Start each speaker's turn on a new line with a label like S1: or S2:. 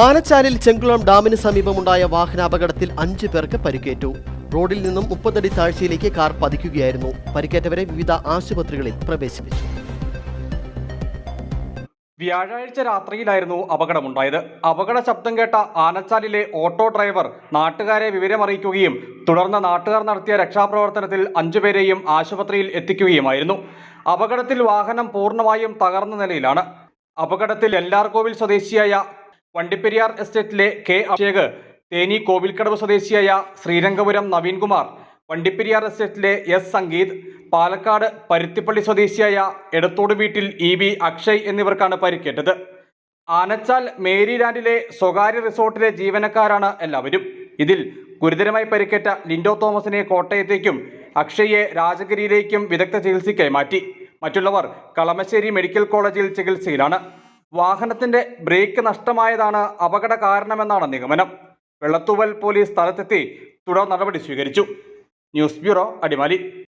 S1: ആനച്ചാലിൽ ചെങ്കുളം ഡാമിന് സമീപമുണ്ടായ വാഹനാപകടത്തിൽ അഞ്ചു പേർക്ക് പരിക്കേറ്റു. റോഡിൽ നിന്നും മുപ്പതടി താഴ്ചയിലേക്ക് കാർ പതിക്കുകയായിരുന്നു. പരിക്കേറ്റവരെ വിവിധ ആശുപത്രികളിൽ പ്രവേശിപ്പിച്ചു.
S2: വ്യാഴാഴ്ച രാത്രിയിലായിരുന്നു അപകടമുണ്ടായത്. അപകട ശബ്ദം കേട്ട ആനച്ചാലിലെ ഓട്ടോ ഡ്രൈവർ നാട്ടുകാരെ വിവരമറിയിക്കുകയും തുടർന്ന് നാട്ടുകാർ നടത്തിയ രക്ഷാപ്രവർത്തനത്തിൽ അഞ്ചുപേരെയും ആശുപത്രിയിൽ എത്തിക്കുകയുമായിരുന്നു. അപകടത്തിൽ വാഹനം പൂർണമായും തകർന്ന നിലയിലാണ്. അപകടത്തിൽ എല്ലാർകോവിൽ സ്വദേശിയായ വണ്ടിപ്പെരിയാർ എസ്റ്റേറ്റിലെ കെ അഭിഷേക് തേനി കോവിൽക്കടവ് സ്വദേശിയായ ശ്രീരംഗപുരം നവീൻകുമാർ വണ്ടിപ്പെരിയാർ എസ്റ്റേറ്റിലെ എസ് സംഗീത് പാലക്കാട് പരുത്തിപ്പള്ളി സ്വദേശിയായ എടത്തോട് വീട്ടിൽ ഇ ബി അക്ഷയ് എന്നിവർക്കാണ് പരിക്കേറ്റത്. ആനച്ചാൽ മേരിലാൻഡിലെ സ്വകാര്യ റിസോർട്ടിലെ ജീവനക്കാരാണ് എല്ലാവരും. ഇതിൽ ഗുരുതരമായി പരിക്കേറ്റ ലിൻഡോ തോമസിനെ കോട്ടയത്തേക്കും അക്ഷയെ രാജഗിരിയിലേക്കും വിദഗ്ധ ചികിത്സയ്ക്കായി മാറ്റി. മറ്റുള്ളവർ കളമശ്ശേരി മെഡിക്കൽ കോളേജിൽ ചികിത്സയിലാണ്. വാഹനത്തിന്റെ ബ്രേക്ക് നഷ്ടമായതാണ് അപകട കാരണമെന്നാണ് നിഗമനം. വെള്ളത്തുവൽ പോലീസ് സ്ഥലത്തെത്തി തുടർ നടപടി സ്വീകരിച്ചു. News bureau Adimali.